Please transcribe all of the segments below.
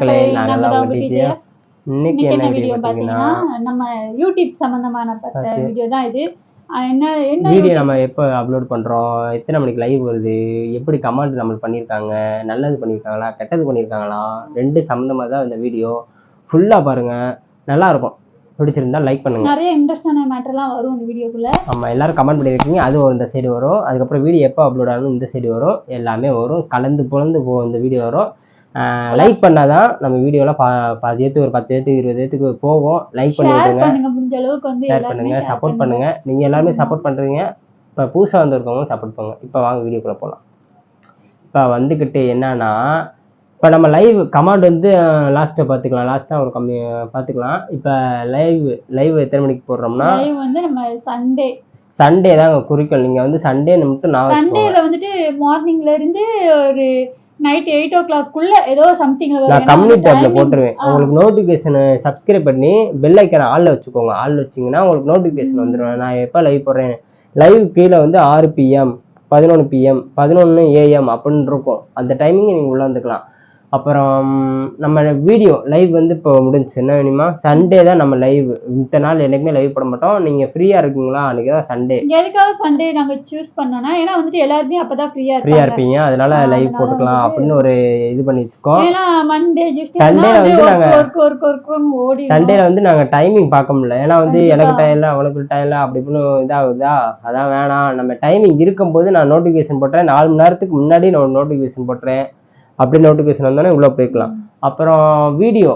மக்களே நாங்கள் தான் இன்னைக்கு என்ன வீடியோ பார்த்தீங்கன்னா பாத்தீங்கன்னா நம்ம யூடியூப் சம்பந்தமான. வீடியோ தான் இது. என்ன என்ன வீடியோ நம்ம எப்போ அப்லோட் பண்ணுறோம் எத்தனை மணிக்கு லைவ் வருது? எப்படி கமெண்ட் நம்மளுக்கு பண்ணியிருக்காங்க? நல்லது பண்ணியிருக்காங்களா? கெட்டது பண்ணியிருக்காங்களா? ரெண்டு சம்மந்தமாக தான் இந்த வீடியோ. ஃபுல்லாக பாருங்கள் நல்லா இருக்கும். பிடிச்சிருந்தா லைக் பண்ணுங்க. நிறைய இன்ட்ரெஸ்டான மேட்டர்லாம் வரும் இந்த வீடியோக்குள்ள. நம்ம எல்லாரும் கமெண்ட் பண்ணியிருக்கீங்க அது இந்த சைடு வரும். அதுக்கப்புறம் வீடியோ எப்போ அப்லோட் ஆகணும் இந்த சைடு வரும். எல்லாமே வரும். கலந்து புலந்து போ இந்த வீடியோ வரும். லைக் பண்ணாதான் நம்ம வீடியோலாம் பா பாதி ஏற்று ஒரு பத்து ஏற்று இருபது ஏற்றுக்கு போகும் லைக் பண்ணி முடிஞ்ச அளவுக்கு வந்து ஷேர் எல்லாருமே பண்ணுங்க share சப்போர்ட் பண்ணுங்க. நீங்க எல்லாருமே சப்போர்ட் பண்றீங்க. இப்போ புதுசாக வந்திருக்கவங்க சப்போர்ட் பண்ணுங்க. இப்போ வாங்க வீடியோக்குள்ள போகலாம் இப்போ வந்துக்கிட்டு என்னன்னா இப்போ நம்ம லைவ் கமாண்ட் வந்து லாஸ்ட்டை பார்த்துக்கலாம் லாஸ்ட்டாக ஒரு கம்மி பார்த்துக்கலாம் இப்போ லைவ் லைவ் எத்தனை மணிக்கு போடுறோம்னா? லைவ் வந்து நம்ம சண்டே சண்டே தாங்க குறிக்கோள். நீங்கள் வந்து சண்டே மட்டும் நான். சண்டேல வந்துட்டு மார்னிங்ல இருந்து ஒரு நைட் எயிட் ஓ கிளாக் குள்ள ஏதோ சம்திங்ல நான் கம்யூனிட்டி டேப்ல போட்டுருவேன். உங்களுக்கு நோட்டிஃபிகேஷன் சப்ஸ்கிரைப் பண்ணி பெல் ஐக்கான ஆளில் வச்சுக்கோங்க. ஆளில் வச்சிங்கன்னா உங்களுக்கு நோட்டிஃபிகேஷன் வந்துடும் நான் எப்போ லைவ் போடுறேன்? லைவ் கீழே வந்து ஆறு பிஎம் பதினொன்று பிஎம் பதினொன்று ஏஎம் அப்படின்னு இருக்கும் அந்த டைமிங் நீங்கள் உள்ளே வந்துக்கலாம். அப்புறம் நம்ம வீடியோ லைவ் வந்து இப்போ முடிஞ்சுச்சு. என்ன வேணுமா? சண்டே தான் நம்ம லைவ் இத்தனை நாள் என்னைக்குமே லைவ் போட மாட்டோம். நீங்கள் ஃப்ரீயாக இருக்கீங்களா? அன்றைக்கி தான் சண்டே எதுக்காக சண்டே நாங்க சூஸ் பண்ணோம்னா ஏன்னா வந்துட்டு எல்லாருமே அப்பதான் ஃப்ரீயா ஃப்ரீயாக இருப்பாங்க. அதனால லைவ் போட்டுக்கலாம் அப்படின்னு ஒரு இது பண்ணி வச்சுக்கோம் ஏன்னா மண்டே டியூஸ்டே வந்து வந்து நாங்க- ஒர்க் ஒர்க் ஒர்க் ஓடி சண்டேல வந்து நாங்க டைமிங் பார்க்க முடியல. ஏன்னா வந்து. எனக்கு அவனுக்கு டைம் இல்லை அப்படி இப்படின்னு இதாகுதா? அதான் வேணாம். நம்ம டைமிங் இருக்கும்போது நான் நோட்டிஃபிகேஷன் போட்டுறேன். நாலு மணி நேரத்துக்கு முன்னாடி நான் நோட்டிஃபிகேஷன் போட்டுறேன். அப்படி நோட்டிஃபிகேஷன் வந்தோடனே உள்ளே போய்க்கலாம். அப்புறம் வீடியோ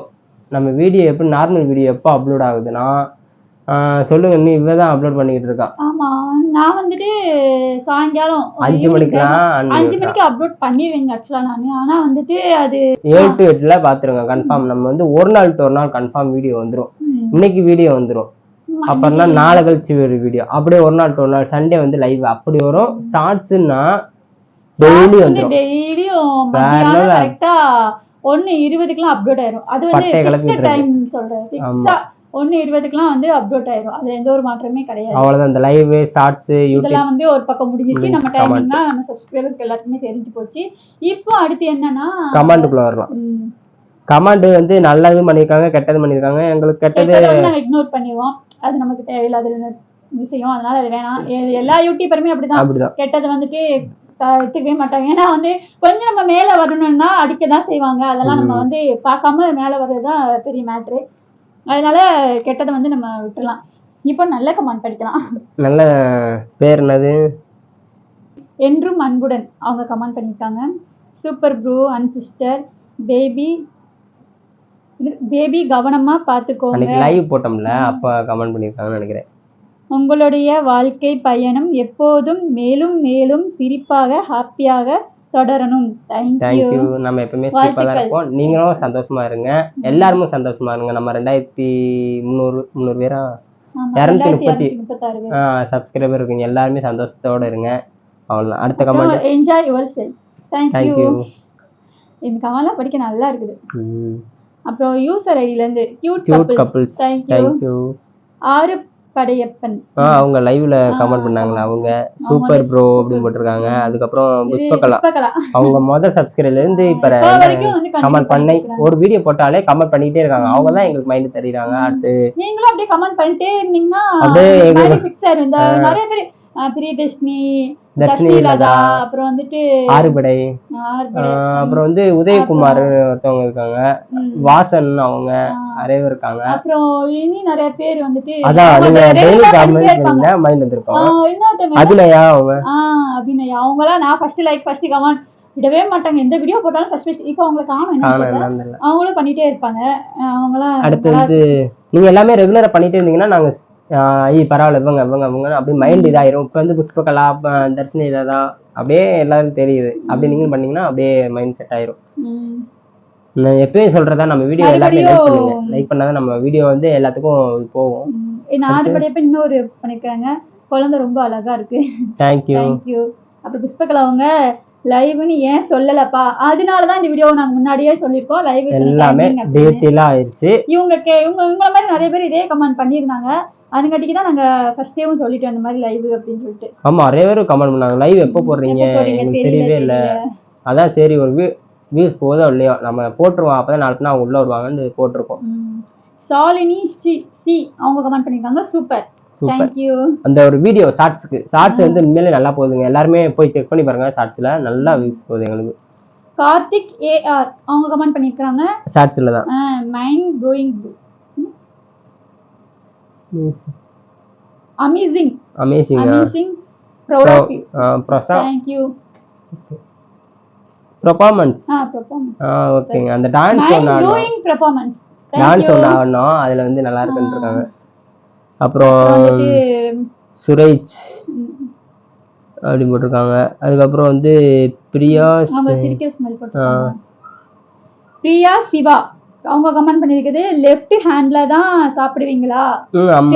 நம்ம வீடியோ எப்படி நார்மல் வீடியோ எப்போ அப்லோட் ஆகுதுன்னா சொல்லுங்க நீ இவ தான் அப்லோட் பண்ணிக்கிட்டு இருக்கா? ஆமா நான் வந்துட்டு சாயங்காலம் அஞ்சு மணிக்கெல்லாம் அஞ்சு மணிக்கு? அப்லோட் பண்ணிடுவேங்க ஆக்சுவலா நானு. ஆனா வந்துட்டு அது ஏழு டு எட்டில் பார்த்துருங்க கன்ஃபார்ம் நம்ம வந்து ஒரு நாள் டு ஒரு நாள் கன்ஃபார்ம் வீடியோ வந்துடும் இன்னைக்கு வீடியோ வந்துடும் ஆமா, அப்புறம் தான் நாளை கழிச்சு ஒரு வீடியோ அப்படியே ஒரு நாள் ஒரு நாள் சண்டே வந்து லைவ் அப்படி வரும் ஷார்ட்ஸ்னா டெய்லி வந்து வந்துடும் level. கரெக்டா ஒன்னு இருபதுக்குலாம் அப்லோட் ஆயிரும். அது வந்து ஃபிக்ஸட். டைம் சொல்றேன் ஃபிக்ஸா ஒன்னு இருபதுக்குலாம் வந்து அப்லோட் ஆயிரும். அதுல எந்த ஒரு மாற்றமே கிடையாது. அவ்வளோதான் இந்த லைவ் ஷார்ட்ஸ் இதெல்லாம் வந்து ஒரு பக்கம் முடிஞ்சிச்சு. நம்ம. டைமிங்னா நம்ம சப்ஸ்கிரைபருக்கு எல்லாருக்குமே தெரிஞ்சு போச்சு. இப்போ அடுத்து என்னன்னா கமாண்டுக்குள்ள வரலாம். கமாண்டு வந்து நல்லதும் பண்ணியிருக்காங்க கெட்டதும் பண்ணியிருக்காங்க. எங்களுக்கு கெட்டது இக்னோர் பண்ணிடுவோம்? அது நமக்கு தேவையில்லாத விஷயம். அதனால அது வேணாம். எல்லா யூடியூபருமே அப்படிதான். கெட்டது வந்துட்டு த- எடுத்துக்கவே மாட்டாங்க. ஏன்னா வந்து கொஞ்சம் நம்ம மேல வரணும்னா அடிக்க தான் செய்வாங்க. அதெல்லாம் நம்ம வந்து பார்க்காம மேல வர்றதுதான் பெரிய மேட்ரு. அதனால கெட்டதை வந்து நம்ம விட்டுறலாம். இப்போ நல்ல கமெண்ட் படிக்கலாம். நல்ல பேர் என்னது? என்றும் அன்புடன் அவங்க கமெண்ட் பண்ணியிருக்காங்க. Super bro and sister baby baby கவனமா பார்த்துக்கோங்க. லைவ் போட்டோம்ல அப்போ கமெண்ட் பண்ணியிருக்காங்கன்னு நினைக்கிறேன். உங்களுடைய வாழ்க்கை பயணம் எப்போதும் மேலும் மேலும் சிரிப்பாக ஹாப்பியாக தொடரணும். தேங்க்யூ நம்ம எப்பவுமே சேஃபாக தான். இருப்போம். நீங்களும் சந்தோஷமா இருங்க. எல்லாருமே சந்தோஷமா இருங்க. நம்ம ரெண்டாயிரத்தி முந்நூறு முந்நூறு பேரா? இரநூத்தி முப்பத்தி சப்ஸ்கிரைபர் இருக்கீங்க. எல்லாருமே சந்தோஷத்தோட இருங்க. அவ்வளோதான் அடுத்த comment enjoy your self thank you இந்த கமெண்ட்லாம் படிக்க நல்லா இருக்குது. அப்புறம் யூசர் ஐடியிலேருந்து கியூட் கப்பிள்ஸ் தேங்க்யூ ஆறு படையப்பன். ஆ அவங்க லைவ்ல கமெண்ட் பண்ணாங்களா அவங்க சூப்பர் ப்ரோ அப்படின்னு போட்டிருக்காங்க. அதுக்கப்புறம் புஷ்பகலா. அவங்க முதல் சப்ஸ்கிரைப்ல இருந்து இப்ப கமெண்ட் பண்ணி ஒரு வீடியோ போட்டாலே கமெண்ட் பண்ணிட்டே இருக்காங்க. அவங்க தான் எங்களுக்கு மைண்ட் தெரியுறாங்க அடுத்து. நீங்களும் அப்படியே கமெண்ட் பண்ணிட்டே இருந்தீங்கன்னா அப்படியே எங்களுக்கு- நிறைய பேர் பிரியதர்ஷினி தர்ஷினி தர்ஷினி லதா லதா அப்புறம் வந்துட்டு ஆறுபடை அப்புறம் வந்து உதயகுமார் ஒருத்தவங்க இருக்காங்க. வாசன் அவங்க நிறைய பேர் இருக்காங்க. அப்புறம் இனி நிறைய பேர் வந்துட்டு அதான் regular டெய்லி கமெண்ட். பண்ணீங்கன்னா மைண்ட் வந்திருக்கோம் அதுலயா அவங்க. அபிநயா. அவங்களாம் நான் ஃபர்ஸ்ட் லைக் ஃபர்ஸ்ட் கமெண்ட் விடவே மாட்டாங்க. எந்த வீடியோ போட்டாலும் ஃபர்ஸ்ட் ஃபர்ஸ்ட் இப்போ அவங்களை காணும் என்ன ஆனா தெரியல. என்னன்னு தெரியல. அவங்களும் பண்ணிட்டே இருப்பாங்க. அவங்களாம் அடுத்து வந்து நீங்க எல்லாமே ரெகுலரா பண்ணிட்டே இருந்தீங்கன்னா நாங்க ஐய் பரவாயில்ல இவங்க இவங்க இவங்க அப்படியே மைண்ட் இதாயிரும். இப்போ வந்து புஷ்பகலா தர்ஷினி இதான் அப்படியே எல்லாரும் தெரியுது. அப்படி நீங்களும் பண்ணீங்கன்னா அப்படியே மைண்ட் செட் ஆயிரும். நான் எப்பயும் சொல்றதா நம்ம வீடியோ எல்லாத்தையும் லைக் பண்ணுங்க. லைக் பண்ணாதான் நம்ம வீடியோ வந்து எல்லாத்துக்கும் போகும். ம். இந்த ஆறுபடைய பேர் இன்னொரு பண்ணிருக்காங்க. குழந்தை ரொம்ப அழகா இருக்கு. தேங்க்யூ தேங்க்யூ அப்புறம் புஷ்பகலா அவங்க லைவ்னு ஏன் சொல்லலப்பா? அதனால தான் இந்த வீடியோ நாங்க முன்னாடியே சொல்லியிருக்கோம். லைவ் எல்லாமே டீட்டெயிலாக ஆயிடுச்சு. இவங்க இவங்க இவங்கள மாதிரி நிறைய பேர் இதே கமெண்ட் பண்ணியிருந்தாங்க. அதுங்காட்டிக்கு தான் நாங்க ஃபர்ஸ்டேவும் சொல்லிட்டோம் இந்த மாதிரி லைவ் அப்படின்னு சொல்லிட்டு. ஆமா நிறைய பேர் கமெண்ட் பண்ணாங்க. லைவ் எப்போ போடுறீங்க? எனக்கு தெரியவே இல்லை. அதான் சரி ஒரு வியூஸ் போதோ இல்லையோ நம்ம போட்டுருவோம். அப்பதான் நாலு பேர் அவங்க உள்ள வருவாங்கன்னு போட்டிருக்கோம். சாலினி ஸ்ரீ சி அவங்க கமெண்ட் பண்ணிருக்காங்க சூப்பர். தேங்க்யூ அந்த ஒரு வீடியோ ஷார்ட்ஸ்க்கு ஷார்ட்ஸ் வந்து உண்மையிலே நல்லா போகுதுங்க. எல்லாருமே போய் செக் பண்ணி பாருங்க ஷார்ட்ஸ்ல நல்லா வியூஸ் போகுது எங்களுக்கு. கார்த்திக் ஏஆர் அவங்க கமெண்ட் பண்ணிருக்காங்க ஷார்ட்ஸ்ல தான். Mind blowing amazing amazing amazing proud of you ப்ரொசா thank you performance ah performance ah ஓகேங்க அந்த டான்ஸ் ஆடணும். ப்ளோயிங் பெர்ஃபார்மன்ஸ் டான்ஸ் ஒன்று ஆடணும். அதுல வந்து நல்லா இருக்குன்னு இருக்காங்க அப்புறம் சுரேஜ் அப்படி போட்டிருக்காங்க. அதுக்கப்புறம் வந்து பிரியா பிரியா சிவா. அவங்க கமெண்ட் பண்ணிருக்குது லெஃப்ட் ஹேண்ட்ல தான் சாப்பிடுவீங்களா?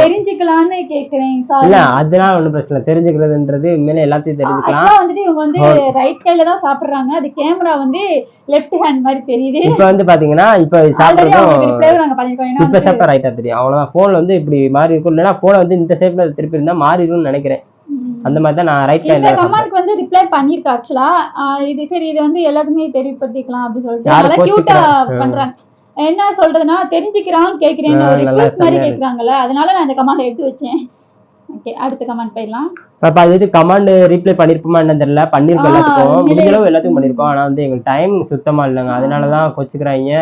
தெரிஞ்சுக்கலாம்னு கேக்குறேன் இல்ல அதெல்லாம் ஒண்ணும் பிரச்சனை. தெரிஞ்சுக்கிறதுன்றது உண்மையிலே எல்லாத்தையும் தெரிஞ்சுக்கலாம். வந்துட்டு இவங்க வந்து ரைட் கையில தான் சாப்பிடுறாங்க. அது கேமரா வந்து லெஃப்ட் ஹேண்ட் மாதிரி தெரியுது. இப்ப வந்து பாத்தீங்கன்னா இப்ப சாப்பிடுறதும் இப்ப சாப்பிட்டா ரைட்டா தெரியும். அவ்வளவுதான். போன்ல வந்து இப்படி மாறி இருக்கும். இல்லைன்னா போனை வந்து இந்த ஷேப்ல திருப்பி இருந்தா மாறி இருக்கும்னு நினைக்கிறேன். அந்த மாதிரி தான் நான் ரைட் கையில கமெண்ட்க்கு வந்து ரிப்ளை பண்ணிருக்கா ஆக்சுவலா இது சரி இது வந்து எல்லாருக்குமே தெரியப்படுத்திக்கலாம் அப்படின்னு சொல்லிட்டு. நல்லா கியூட்டா? பண்றாங்க. என்ன சொல்றதுன்னா தெரிஞ்சுக்கிறான் கேக்குறேன் ஆ, ஒரு ரிக்வெஸ்ட் மாதிரி. கேக்குறாங்கல்ல அதனால நான் இந்த கமெண்ட் எடுத்து வச்சேன். ஓகே அடுத்த கமெண்ட் போயிடலாம். அப்ப அது கமாண்ட் ரீப்ளை பண்ணிருப்போமா என்னன்னு தெரியல. பண்ணிருக்கோம் ஆ, எல்லாத்துக்கும். முடிஞ்ச அளவு எல்லாத்துக்கும் பண்ணிருக்கோம். ஆனா வந்து எங்களுக்கு டைம் சுத்தமா இல்லைங்க. அதனாலதான் கொச்சுக்கிறாங்க.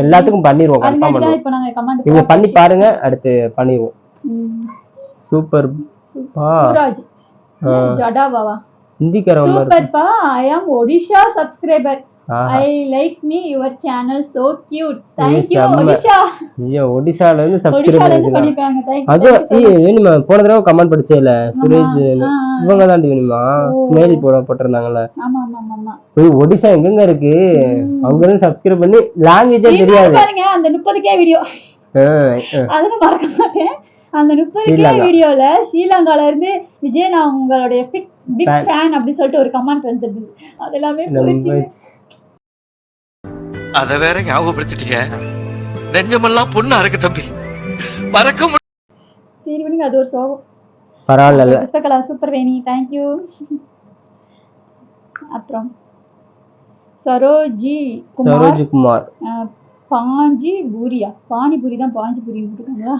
எல்லாத்துக்கும் பண்ணிருவோம் கன்ஃபார்ம் பண்ணுவோம். நீங்க பண்ணி பாருங்க அடுத்து பண்ணிடுவோம் சூப்பர். சூராஜ். ஜடாவாவா ஹிந்திக்காரன் மாதிரி சூப்பர் பா. I am Odisha subscriber. I like me your channel so cute thank you. Odisha ஐயோ ஒடிசால இருந்து சப்ஸ்கிரைப் ஒடிஷால பண்ணிருக்காங்க. அது வேணுமா போன தடவை கமெண்ட் படிச்சே இல்ல? சுரேஷ் ஆ, இவங்க தான் வேணுமா? ஸ்மைல் போட போட்டிருந்தாங்கல்ல. ஆமா ஆமா ஆமா போய் ஒடிசா எங்கெங்க இருக்கு? அவங்க இருந்து சப்ஸ்கிரைப் பண்ணி லாங்குவேஜே தெரியாது. பாருங்க அந்த முப்பது கே வீடியோ ஆ, ஆ. அதை நான் மறக்க மாட்டேன் அந்த முப்பது கே. வீடியோல ஸ்ரீலங்கால இருந்து விஜய் நான் உங்களுடைய பிக் பிக். ஃபேன் அப்படின்னு சொல்லிட்டு ஒரு கமெண்ட் வந்திருந்தது அது எல்லாமே அத வேற ஞாபகப்படுத்திட்டீங்க. நெஞ்சமெல்லாம் பொண்ணா இருக்கு தம்பி. மறக்க விடுங்க அது ஒரு சோகம். பரவாயில்ல புஸ்தகலா சூப்பர் வேணி தேங்க்யூ அப்புறம் சரோஜி குமார். சரோஜ் குமார். பாஞ்சி பூரியா. பானிபூரி தான் பாஞ்சி puri போட்டுருக்காங்களா?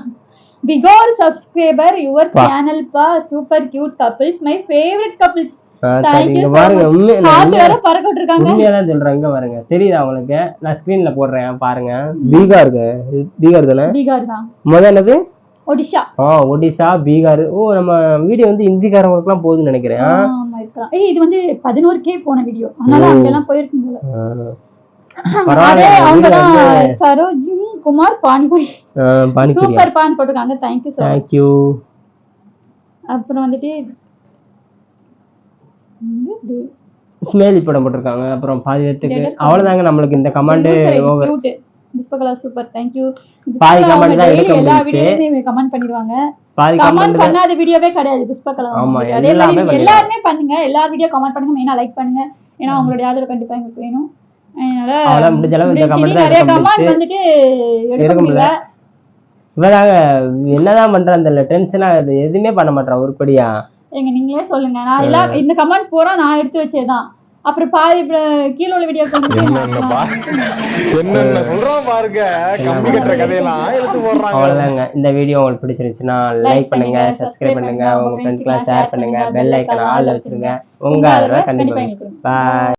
Bihar subscriber your. Channel பா. Super cute couples my favourite couples இங்க பாருங்க உண்மையா- சொல்றேன் இங்க பாருங்க. தெரியுதா உங்களுக்கு? நான் ஸ்கிரீன்ல போடுறேன் பாருங்க. பீகார் பீகார் தானே. பீகார் ஒடிஷா. ஆ ஒடிசா பீகார். ஓ நம்ம வீடியோ வந்து இந்திக்காரங்களுக்குலாம் போகுதுன்னு நினைக்கிறேன். ஏய் இது வந்து பதினோரு கே போன வீடியோ. அதனால ஓ. அங்கெல்லாம் போயிருக்கும் போல. சரோஜினி குமார் பானிபூரி. பானிபூரியா? சூப்பர் பான் போட்டிருக்காங்க. தேங்க்யூ ஸோ மச் தேங்க்யூ அப்புறம் வந்துட்டு? ஸ்மேலி படம் போட்டிருக்காங்க. அப்புறம் பாதி பேத்துக்கு அவ்வளவுதாங்க நம்மளுக்கு இந்த comment over. Pushpakala super thank you பாதி comment தான் எடுக்க. வீடியோலையுமே கமெண்ட் பண்ணிடுவாங்க. பாதி கமெண்ட் கமெண்ட் பண்ணாத வீடியோவே கிடையாது புஷ்பகலா ஆமா, எல்லாமே. எல்லாருமே பண்ணுங்க. எல்லா வீடியோ கமெண்ட் பண்ணுங்க மெயினா லைக் பண்ணுங்க. ஏன்னா உங்களுடைய ஆதரவு கண்டிப்பா எங்களுக்கு வேணும். அதனால முடிஞ்ச அளவு இந்த comment தான் எடுக்க கமெண்ட் முடிஞ்சுச்சு. வந்துட்டு எடுக்க முடியல. இவதாங்க என்னதான் பண்றான் தெரியல. டென்ஷனா எதுவுமே பண்ண மாட்டான் உருப்படியா எங்க நீங்களே சொல்லுங்க. நான் எல்லா இந்த கமெண்ட் பூரா நான் எடுத்து வச்சேதான். அப்புறம் பாதி இப்ப கீழே உள்ள வந்து என்னென்ன சொல்றான் பாருங்க. கம்பி கட்டுற கதையெல்லாம் எடுத்து போடுறாங்க. அவ்வளவுதாங்க. இந்த வீடியோ உங்களுக்கு பிடிச்சிருந்துச்சுன்னா லைக் பண்ணுங்க சப்ஸ்கிரைப் பண்ணுங்க உங்க ஃப்ரெண்ட்ஸ்க்குலாம் ஷேர் பண்ணுங்க. பெல் ஐக்கன் ஆல்ல வச்சிருங்க. உங்க ஆதரவை கண்டிப்பா பாய்